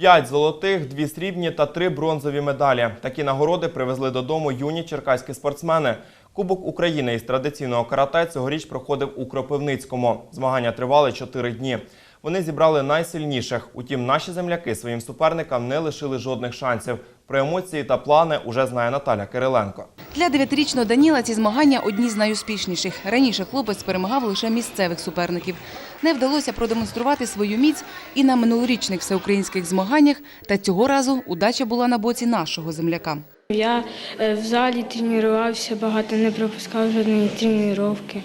П'ять золотих, дві срібні та три бронзові медалі. Такі нагороди привезли додому юні черкаські спортсмени. Кубок України із традиційного карате цьогоріч проходив у Кропивницькому. Змагання тривали чотири дні. Вони зібрали найсильніших. Утім, наші земляки своїм суперникам не лишили жодних шансів. Про емоції та плани уже знає Наталя Кириленко. Для дев'ятирічного Даніла ці змагання одні з найуспішніших. Раніше хлопець перемагав лише місцевих суперників. Не вдалося продемонструвати свою міць і на минулорічних всеукраїнських змаганнях, та цього разу удача була на боці нашого земляка. Я е, в залі тренувався багато, не пропускав жодної тренування.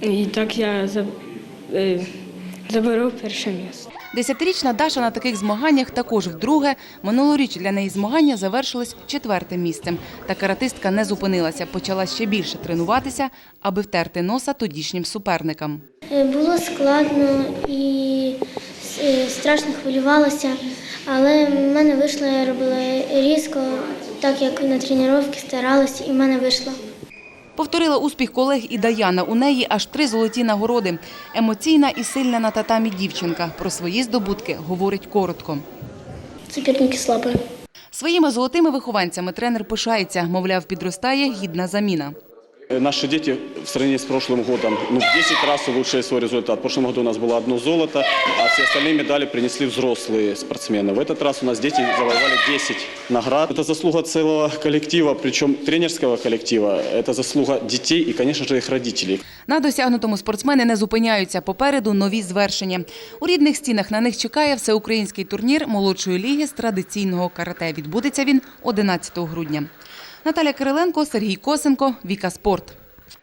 І так я за- е, перше місце. Десятирічна Даша на таких змаганнях також вдруге. Минулоріч для неї змагання завершились четвертим місцем. Та каратистка не зупинилася, почала ще більше тренуватися, аби втерти носа тодішнім суперникам. Е, Було складно і е, страшно хвилювалася, але в мене вийшло, я робила різко, так як на тренування старалася, і в мене вийшло. Повторила успіх колег і Даяна. У неї аж три золоті нагороди. Емоційна і сильна на татамі дівчинка. Про свої здобутки говорить коротко. Суперники слабі. Своїми золотими вихованцями тренер пишається, мовляв, підростає гідна заміна. Э, Наши дети в сравнении с прошлым годом ну, в 10 раз улучшили свой результат. В прошлом году у нас было одно золото, а все остальные медали принесли взрослые спортсмены. В этот раз у нас дети завоевали 10 наград. Это заслуга целого коллектива, причем тренерского коллектива. Это заслуга детей и, конечно же, их родителей. На досягнутому спортсмени не зупиняються. Попереду нові звершення. У рідних стінах на них чекає всеукраїнський турнір молодшої ліги з традиційного карате. Відбудеться він 11 грудня. Наталя Кириленко, Сергій Косенко, Віка Спорт.